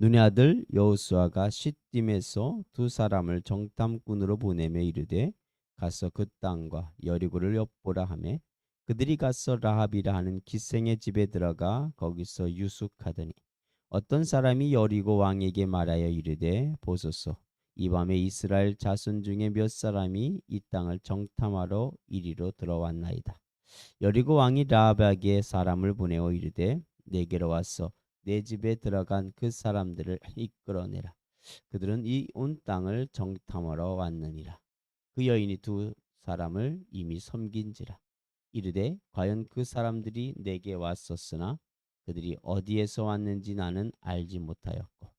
눈의 아들 여호수아가 시딤에서 두 사람을 정탐꾼으로 보내며 이르되 가서 그 땅과 여리고를 엿보라 하매 그들이 가서 라합이라 하는 기생의 집에 들어가 거기서 유숙하더니 어떤 사람이 여리고 왕에게 말하여 이르되 보소서 이 밤에 이스라엘 자손 중에 몇 사람이 이 땅을 정탐하러 이리로 들어왔나이다. 여리고 왕이 라합에게 사람을 보내어 이르되 내게로 와서 내 집에 들어간 그 사람들을 이끌어내라. 그들은 이 온 땅을 정탐하러 왔느니라. 그 여인이 두 사람을 이미 섬긴지라. 이르되 과연 그 사람들이 내게 왔었으나 그들이 어디에서 왔는지 나는 알지 못하였고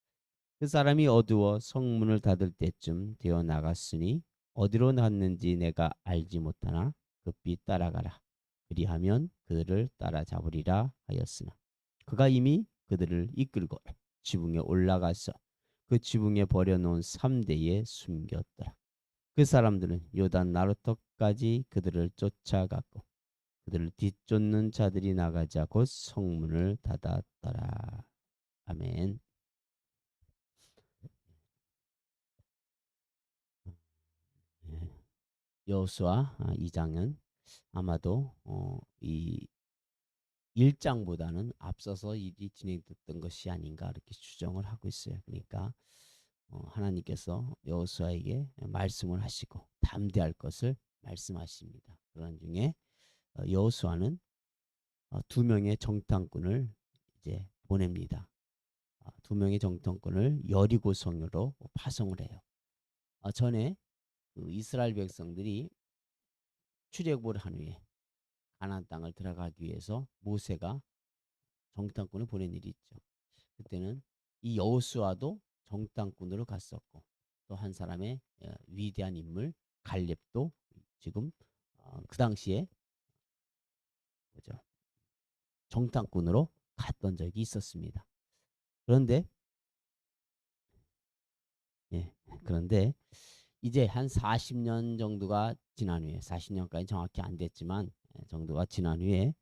그 사람이 어두워 성문을 닫을 때쯤 되어 나갔으니 어디로 갔는지 내가 알지 못하나 급히 따라가라. 그리하면 그들을 따라잡으리라 하였으나 그가 이미 그들을 이끌고 지붕에 올라가서 그 지붕에 버려놓은 삼대에 숨겼더라. 그 사람들은 요단 나루터까지 그들을 쫓아갔고 그들을 뒤쫓는 자들이 나가자 곧 성문을 닫았더라. 아멘. 예. 여호수아 2장은 아마도 어, 이 1장보다는 앞서서 일이 진행됐던 것이 아닌가 이렇게 추정을 하고 있어요. 그러니까 어, 하나님께서 여호수아에게 말씀을 하시고 담대할 것을 말씀하십니다. 그런 중에 어, 여호수아는 어, 두 명의 정탐꾼을 이제 보냅니다. 어, 두 명의 정탐꾼을 여리고 성으로 파송을 해요. 어, 전에 그 이스라엘 백성들이 출애굽을 한 후에 가나안 땅을 들어가기 위해서 모세가 정탐꾼을 보낸 일이 있죠. 그때는 이 여호수아도 정탐꾼으로 갔었고 또 한 사람의 어, 위대한 인물 갈렙도 지금 어, 그 당시에 뭐죠? 정탐꾼으로 갔던 적이 있었습니다. 그런데 예, 그런데 이제 한 40년 정도가 지난 후에 40년까지 정확히 안 됐지만 예, 정도가 지난 후에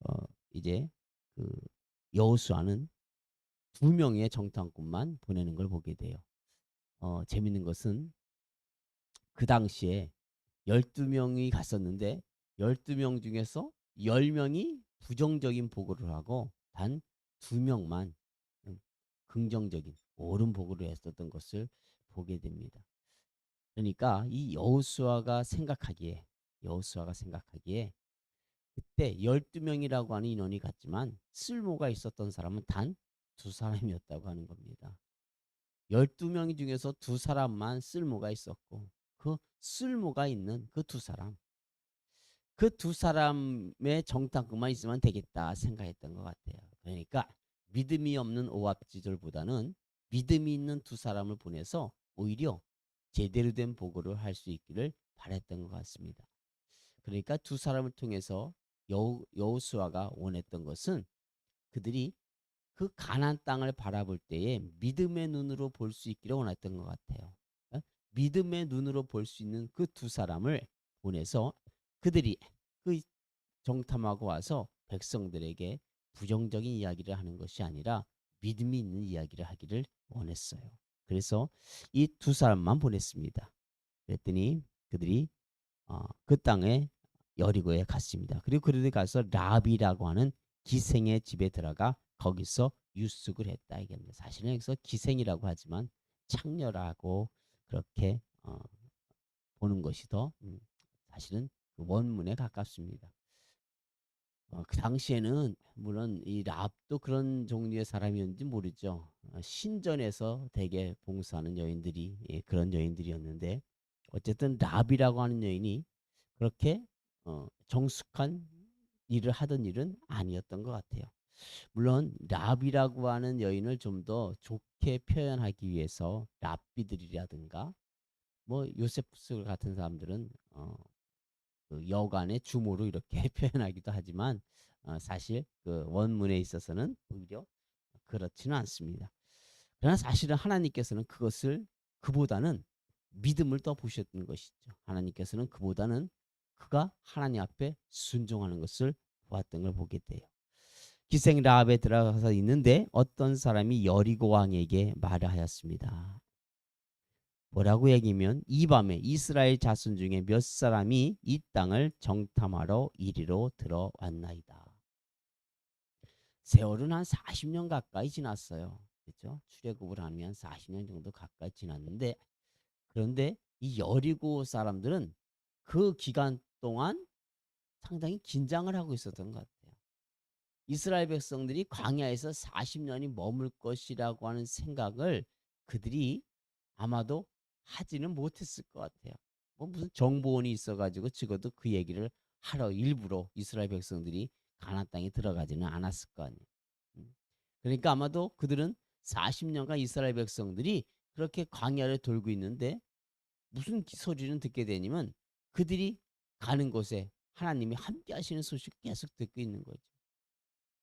어 이제 그 여호수아는 두 명의 정탐꾼만 보내는 걸 보게 돼요. 어 재밌는 것은 그 당시에 12명이 갔었는데 12명 중에서 10명이 부정적인 보고를 하고 단두 명만 음, 긍정적인 옳은 보고를 했었던 것을 보게 됩니다. 그러니까 이 여호수아가 생각하기에 여호수아가 생각하기에 그때 12명이라고 하는 인원이 갔지만 쓸모가 있었던 사람은 단 두 사람이었다고 하는 겁니다. 12명 중에서 두 사람만 쓸모가 있었고 그 쓸모가 있는 그 두 사람 그 두 사람의 정탐꾼만 있으면 되겠다 생각했던 것 같아요. 그러니까 믿음이 없는 오합지졸보다는 믿음이 있는 두 사람을 보내서 오히려 제대로 된 보고를 할 수 있기를 바랬던 것 같습니다. 그러니까 두 사람을 통해서 여호, 여호수아가 원했던 것은 그들이 그 가나안 땅을 바라볼 때에 믿음의 눈으로 볼 수 있기를 원했던 것 같아요. 어? 믿음의 눈으로 볼 수 있는 그 두 사람을 보내서 그들이 그 정탐하고 와서 백성들에게 부정적인 이야기를 하는 것이 아니라 믿음이 있는 이야기를 하기를 원했어요. 그래서 이 두 사람만 보냈습니다. 그랬더니 그들이 어, 그 땅에 여리고에 갔습니다. 그리고 그들이 가서 라비라고 하는 기생의 집에 들어가 거기서 유숙을 했다 이겁니다. 사실은 여기서 기생이라고 하지만 창녀라고 그렇게 어, 보는 것이 더 음, 사실은 그 원문에 가깝습니다. 어, 그 당시에는 물론 이 랍도 그런 종류의 사람이었는지 모르죠. 어, 신전에서 대개 봉사하는 여인들이 예, 그런 여인들이었는데 어쨌든 랍이라고 하는 여인이 그렇게 어, 정숙한 일을 하던 일은 아니었던 것 같아요. 물론 랍이라고 하는 여인을 좀 더 좋게 표현하기 위해서 랍비들이라든가 뭐 요세프스 같은 사람들은 어, 그 여간의 주모로 이렇게 표현하기도 하지만 어, 사실 그 원문에 있어서는 오히려 그렇지는 않습니다. 그러나 사실은 하나님께서는 그것을 그보다는 믿음을 더 보셨던 것이죠. 하나님께서는 그보다는 그가 하나님 앞에 순종하는 것을 보았던 걸 보게 돼요. 기생 라합에 들어가서 있는데 어떤 사람이 여리고 왕에게 말을 하였습니다. 뭐라고 얘기면 이 밤에 이스라엘 자손 중에 몇 사람이 이 땅을 정탐하러 이리로 들어왔나이다. 세월은 한 40년 가까이 지났어요. 그렇죠? 출애굽을 하면 40년 정도 가까이 지났는데 그런데 이 여리고 사람들은 그 기간 동안 상당히 긴장을 하고 있었던 것 같아요. 이스라엘 백성들이 광야에서 40년이 머물 것이라고 하는 생각을 그들이 아마도 하지는 못했을 것 같아요. 뭐 무슨 정보원이 있어가지고 적어도 그 얘기를 하러 일부러 이스라엘 백성들이 가나안 땅에 들어가지는 않았을 거 아니에요. 음. 그러니까 아마도 그들은 40년간 이스라엘 백성들이 그렇게 광야를 돌고 있는데 무슨 소리는 듣게 되냐면 그들이 가는 곳에 하나님이 함께 하시는 소식 계속 듣고 있는 거죠.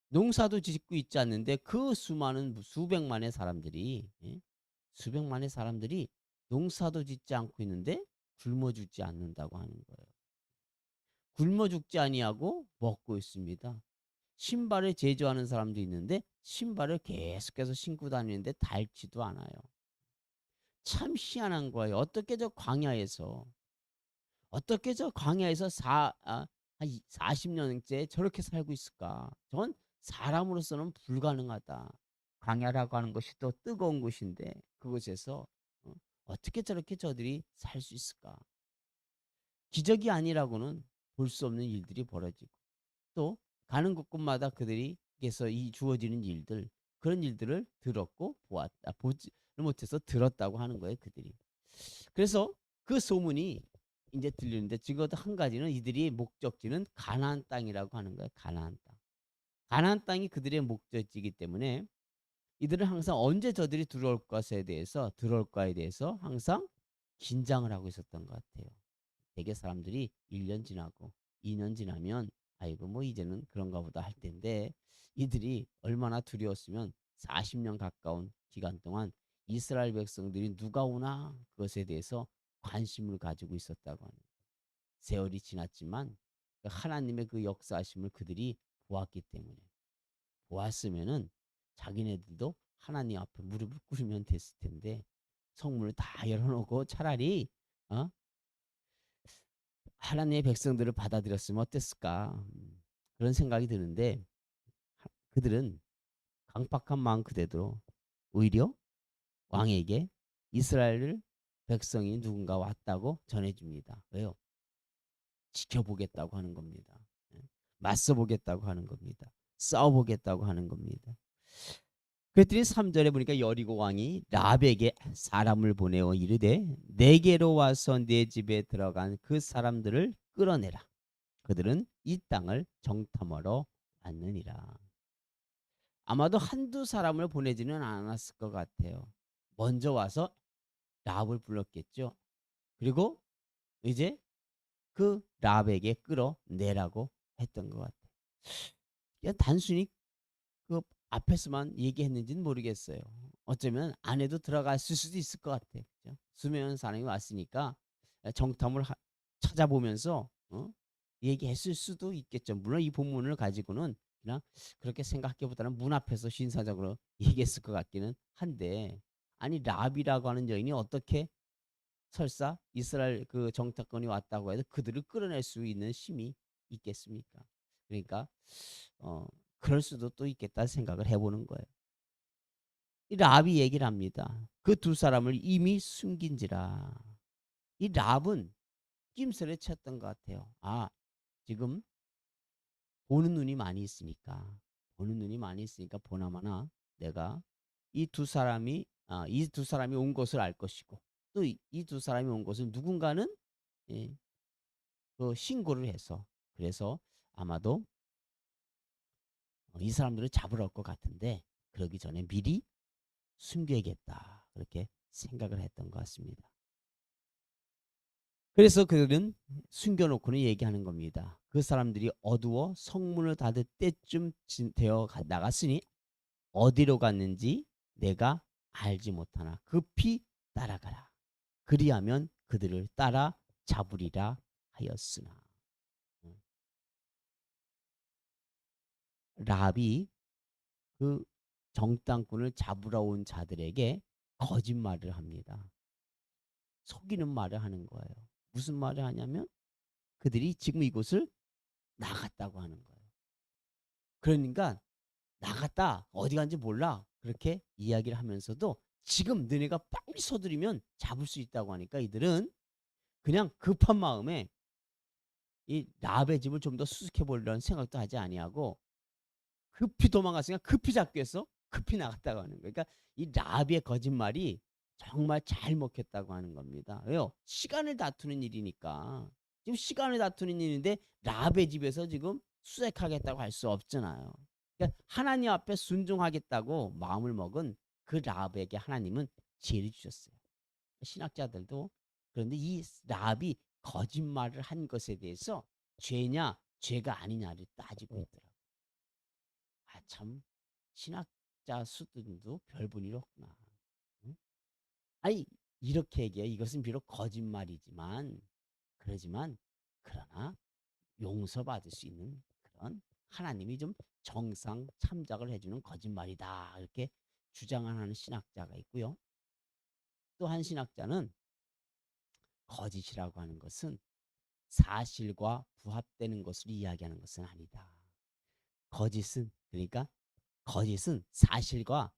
농사도 짓고 있지 않는데 그 수많은 수백만의 사람들이 예? 수백만의 사람들이 농사도 짓지 않고 있는데 굶어 죽지 않는다고 하는 거예요. 굶어 죽지 아니하고 먹고 있습니다. 신발을 제조하는 사람도 있는데 신발을 계속해서 신고 다니는데 닳지도 않아요. 참 희한한 거예요. 어떻게 저 광야에서 어떻게 저 광야에서 사, 아, 한 40년째 저렇게 살고 있을까? 저건 사람으로서는 불가능하다. 광야라고 하는 것이 또 뜨거운 곳인데 그곳에서 어, 어떻게 저렇게 저들이 살 수 있을까? 기적이 아니라고는 볼 수 없는 일들이 벌어지고 또 가는 곳곳마다 그들이 께서 이 주어지는 일들 그런 일들을 들었고 보았다 보지 못해서 들었다고 하는 거예요 그들이 그래서 그 소문이 이제 들리는데 적어도 한 가지는 이들이 목적지는 가나안 땅이라고 하는 거예요 가나안 땅. 가나안 땅이 그들의 목적지이기 때문에 이들은 항상 언제 저들이 들어올 것에 대해서 들어올까에 대해서 항상 긴장을 하고 있었던 것 같아요. 대개 사람들이 1년 지나고 2년 지나면 아이고 뭐 이제는 그런가 보다 할 텐데 이들이 얼마나 두려웠으면 40년 가까운 기간 동안 이스라엘 백성들이 누가 오나 그것에 대해서 관심을 가지고 있었다고 하는. 세월이 지났지만 그 하나님의 그 역사하심을 그들이 보았기 때문에 보았으면은 자기네들도 하나님 앞에 무릎을 꿇으면 됐을 텐데 성문을 다 열어놓고 차라리 어? 하나님의 백성들을 받아들였으면 어땠을까 음, 그런 생각이 드는데 그들은 강박한 마음 그대로 오히려 왕에게 이스라엘 백성이 누군가 왔다고 전해줍니다. 왜요? 지켜보겠다고 하는 겁니다. 예? 맞서보겠다고 하는 겁니다. 싸워보겠다고 하는 겁니다. 그랬더니 3절에 보니까 여리고 왕이 라백에 사람을 보내어 이르되 내게로 와서 내 집에 들어간 그 사람들을 끌어내라. 그들은 이 땅을 정탐하러 왔느니라. 아마도 한두 사람을 보내지는 않았을 것 같아요. 먼저 와서 라합을 불렀겠죠. 그리고 이제 그 라합에게 끌어내라고 했던 것 같아요. 그냥 단순히 그 앞에서만 얘기했는지는 모르겠어요. 어쩌면 안에도 들어갔을 수도 있을 것 같아요. 그죠? 수면 사람이 왔으니까 정탐을 하, 찾아보면서 어? 얘기했을 수도 있겠죠. 물론 이 본문을 가지고는 그냥 그렇게 생각하기보다는 문 앞에서 신사적으로 얘기했을 것 같기는 한데 아니 라비라고 하는 여인이 어떻게 설사 이스라엘 그 정탐권이 왔다고 해도 그들을 끌어낼 수 있는 힘이 있겠습니까? 그러니까 어 그럴 수도 또 있겠다 생각을 해보는 거예요. 이 라비 얘기를 합니다. 그 두 사람을 이미 숨긴지라. 이 랍은 낌새를 쳤던 것 같아요. 아 지금 보는 눈이 많이 있으니까 보는 눈이 많이 있으니까 보나마나 내가 이 두 사람이 아, 이 두 사람이 온 것을 알 것이고 또 이 두 사람이 온 것을 누군가는 예, 그 신고를 해서 그래서 아마도 어, 이 사람들을 잡으러 올 것 같은데 그러기 전에 미리 숨겨야겠다 그렇게 생각을 했던 것 같습니다. 그래서 그들은 숨겨놓고는 얘기하는 겁니다. 그 사람들이 어두워 성문을 닫을 때쯤 되어 나갔으니 어디로 갔는지 내가 알지 못하나 급히 따라가라. 그리하면 그들을 따라 잡으리라 하였으나. 라합이 그 정당꾼을 잡으러 온 자들에게 거짓말을 합니다. 속이는 말을 하는 거예요. 무슨 말을 하냐면 그들이 지금 이곳을 나갔다고 하는 거예요. 그러니까 나갔다 어디 간지 몰라 그렇게 이야기를 하면서도 지금 너네가 빨리 서두르면 잡을 수 있다고 하니까 이들은 그냥 급한 마음에 이 라합의 집을 좀 더 수색해 보려는 생각도 하지 아니하고 급히 도망갔으니까 급히 위해서 급히 나갔다고 하는 거예요. 그러니까 이 라합의 거짓말이 정말 잘 먹혔다고 하는 겁니다. 왜요? 시간을 다투는 일이니까. 지금 시간을 다투는 일인데 라합의 집에서 지금 수색하겠다고 할 수 없잖아요. 그러니까 하나님 앞에 순종하겠다고 마음을 먹은 그 라합에게 하나님은 지혜를 주셨어요. 신학자들도 그런데 이 라합이 거짓말을 한 것에 대해서 죄냐 죄가 아니냐를 따지고 있더라고요. 아 참 신학자 수준도 별 볼 일 없구나. 응? 아니 이렇게 얘기해 이것은 비록 거짓말이지만 그러지만 그러나 용서받을 수 있는 그런 하나님이 좀 정상 참작을 해주는 거짓말이다 이렇게 주장하는 신학자가 있고요. 또 한 신학자는 거짓이라고 하는 것은 사실과 부합되는 것을 이야기하는 것은 아니다. 거짓은 그러니까 거짓은 사실과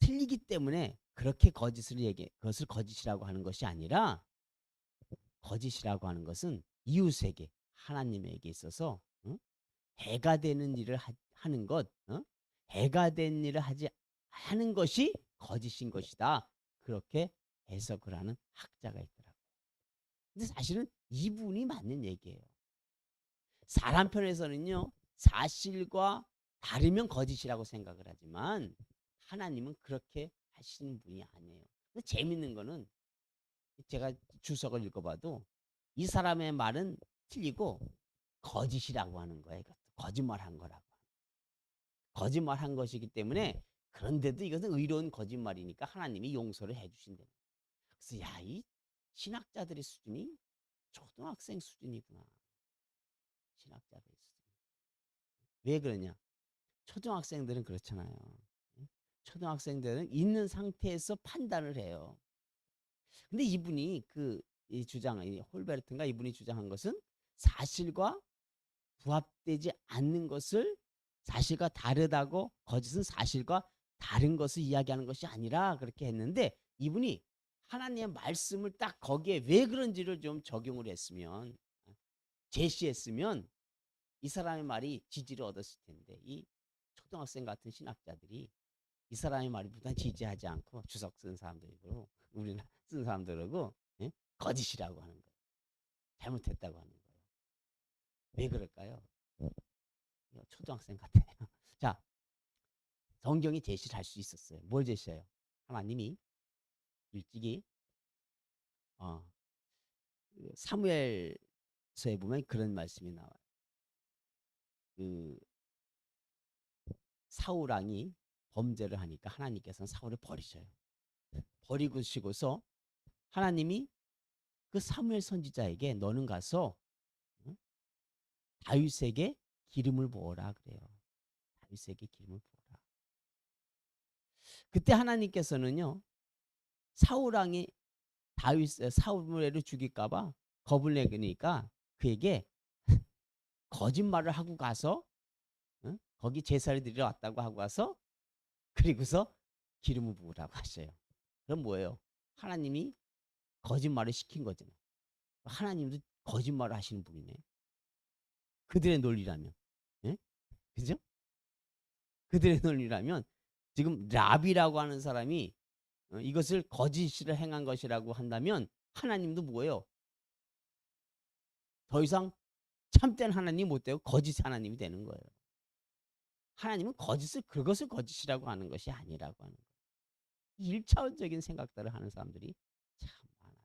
틀리기 때문에 그렇게 거짓을 얘기 그것을 거짓이라고 하는 것이 아니라 거짓이라고 하는 것은 이웃에게 하나님에게 있어서 어? 해가 되는 일을 하, 는 것, 어? 해가 된 일을 하지 하는 것이 거짓인 것이다. 그렇게 해석을 하는 학자가 있더라고요. 근데 사실은 이분이 맞는 얘기예요. 사람 편에서는요, 사실과 다르면 거짓이라고 생각을 하지만 하나님은 그렇게 하시는 분이 아니에요. 근데 재밌는 거는 제가 주석을 읽어봐도 이 사람의 말은 틀리고 거짓이라고 하는 거예요. 거짓말한 거라고. 거짓말한 것이기 때문에 그런데도 이것은 의로운 거짓말이니까 하나님이 용서를 해주신다. 그래서 야 이 신학자들의 수준이 초등학생 수준이구나. 신학자들의 수준. 왜 그러냐? 초등학생들은 그렇잖아요. 초등학생들은 있는 상태에서 판단을 해요. 근데 이분이 그 이 주장, 이 홀베르트인가 이분이 주장한 것은 사실과 부합되지 않는 것을 사실과 다르다고 거짓은 사실과 다른 것을 이야기하는 것이 아니라 그렇게 했는데 이분이 하나님의 말씀을 딱 거기에 왜 그런지를 좀 적용을 했으면 제시했으면 이 사람의 말이 지지를 얻었을 텐데 이 초등학생 같은 신학자들이 이 사람의 말보다 지지하지 않고 주석 쓴 사람들이고 우리나 쓴 사람들하고 예? 거짓이라고 하는 거예요. 잘못했다고 하는 거예요. 왜 그럴까요? 초등학생 같아요. 자, 성경이 제시를 할 수 있었어요. 뭘 제시해요? 하나님이 일찍이 어, 그 사무엘서에 보면 그런 말씀이 나와요. 그 사울 왕이 범죄를 하니까 하나님께서는 사울을 버리셔요. 버리고 시고서 하나님이 그 사무엘 선지자에게 너는 가서 응? 다윗에게 기름을 부어라 그래요. 다윗에게 기름을 부어라. 그때 하나님께서는요 사울 왕이 다윗 사울을 죽일까 봐 겁을 내니까 그에게 거짓말을 하고 가서 응? 거기 제사를 드리러 왔다고 하고 와서 그리고서 기름을 부으라고 하셔요. 그럼 뭐예요? 하나님이 거짓말을 시킨 거잖아요. 하나님도 거짓말을 하시는 분이네. 그들의 논리라면. 예? 그죠? 그들의 논리라면 지금 랍이라고 하는 사람이 어, 이것을 거짓을 행한 것이라고 한다면 하나님도 뭐예요? 더 이상 참된 하나님이 못 되고 거짓 하나님이 되는 거예요. 하나님은 거짓을 그것을 거짓이라고 하는 것이 아니라고 하는 거예요. 일차원적인 생각들을 하는 사람들이 참 많아요.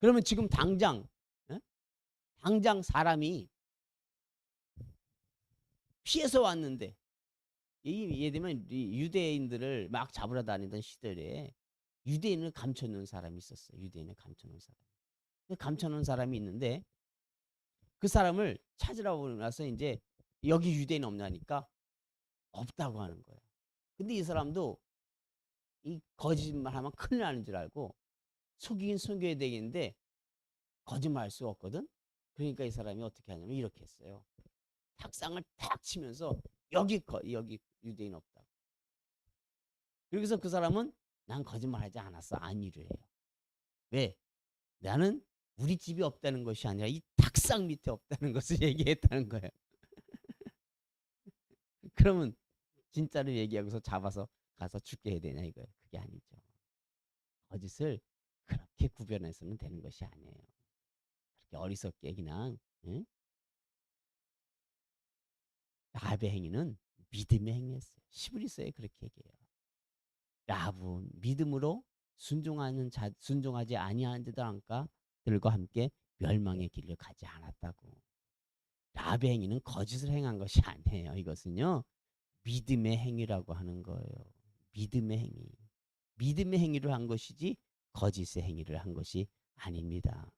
그러면 지금 당장 에? 당장 사람이 피해서 왔는데 예를 들면 유대인들을 막 잡으러 다니던 시절에 유대인을 감춰놓은 사람이 있었어요. 유대인을 감춰놓은 사람. 감춰놓은 사람이 있는데 그 사람을 찾으러 오고 나서 이제 여기 유대인 없냐니까 없다고 하는 거예요. 근데 이 사람도 이 거짓말 하면 큰일 나는 줄 알고 속이긴 속여야 되겠는데 거짓말 할 수가 없거든. 그러니까 이 사람이 어떻게 하냐면 이렇게 했어요. 탁상을 탁 치면서 여기 거 여기 유대인 없다. 그래서 그 사람은 난 거짓말하지 않았어 아니를 해요. 왜? 나는 우리 집이 없다는 것이 아니라 이 탁상 밑에 없다는 것을 얘기했다는 거예요. 그러면 진짜로 얘기하고서 잡아서 가서 죽게 해야 되냐 이거예요. 그게 아니죠. 거짓을 그렇게 구별해서는 되는 것이 아니에요. 그렇게 어리석게 그냥 응? 라합의 행위는 믿음의 행위였어요. 시브리서에 그렇게 얘기해요. 라합은 믿음으로 순종하는 자 순종하지 아니하는 자들과 들과 함께 멸망의 길을 가지 않았다고. 라합의 행위는 거짓을 행한 것이 아니에요. 이것은요 믿음의 행위라고 하는 거예요. 믿음의 행위. 믿음의 행위를 한 것이지 거짓의 행위를 한 것이 아닙니다.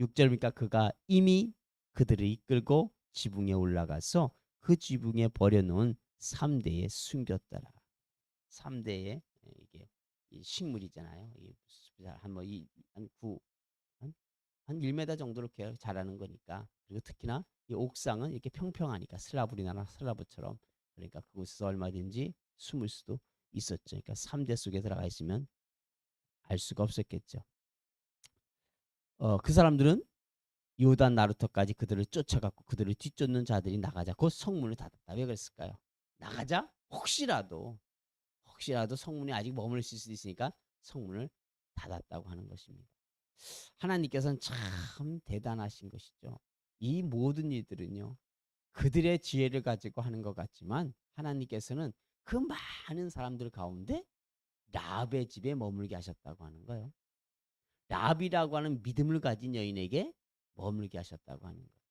6절이니까 그가 이미 그들을 이끌고 지붕에 올라가서 그 지붕에 버려놓은 3대에 숨겼더라. 3대에 이게 이 식물이잖아요. 한뭐이한9 한, 한 1m 정도로 자라는 거니까 그리고 특히나 이 옥상은 이렇게 평평하니까 슬라브 우리나라 슬라브처럼 그러니까 그곳에서 얼마든지 숨을 수도 있었죠. 그러니까 3대 속에 들어가 있으면 알 수가 없었겠죠. 어, 그 사람들은 요단 나루터까지 그들을 쫓아갔고 그들을 뒤쫓는 자들이 나가자 곧 성문을 닫았다. 왜 그랬을까요? 나가자 혹시라도 혹시라도 성문이 아직 머물 수 있으니까 성문을 닫았다고 하는 것입니다. 하나님께서는 참 대단하신 것이죠. 이 모든 일들은요. 그들의 지혜를 가지고 하는 것 같지만 하나님께서는 그 많은 사람들 가운데 라합의 집에 머물게 하셨다고 하는 거예요. 라합이라고 하는 믿음을 가진 여인에게 머물게 하셨다고 하는 거예요.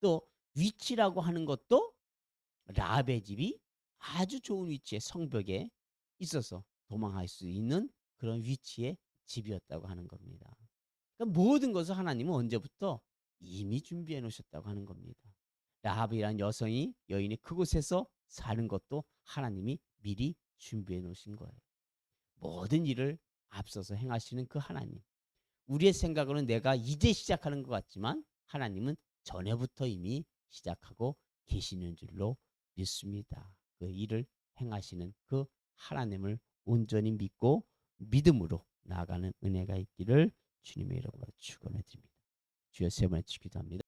또 위치라고 하는 것도 라합의 집이 아주 좋은 위치에 성벽에 있어서 도망할 수 있는 그런 위치의 집이었다고 하는 겁니다. 그러니까 모든 것을 하나님은 언제부터 이미 준비해 놓으셨다고 하는 겁니다. 라합이라는 여성이 여인이 그곳에서 사는 것도 하나님이 미리 준비해 놓으신 거예요. 모든 일을 앞서서 행하시는 그 하나님. 우리의 생각으로는 내가 이제 시작하는 것 같지만 하나님은 전에부터 이미 시작하고 계시는 줄로 믿습니다. 그 일을 행하시는 그 하나님을 온전히 믿고 믿음으로 나아가는 은혜가 있기를 주님의 이름으로 축원해 드립니다. 주여 세 번째 기도합니다.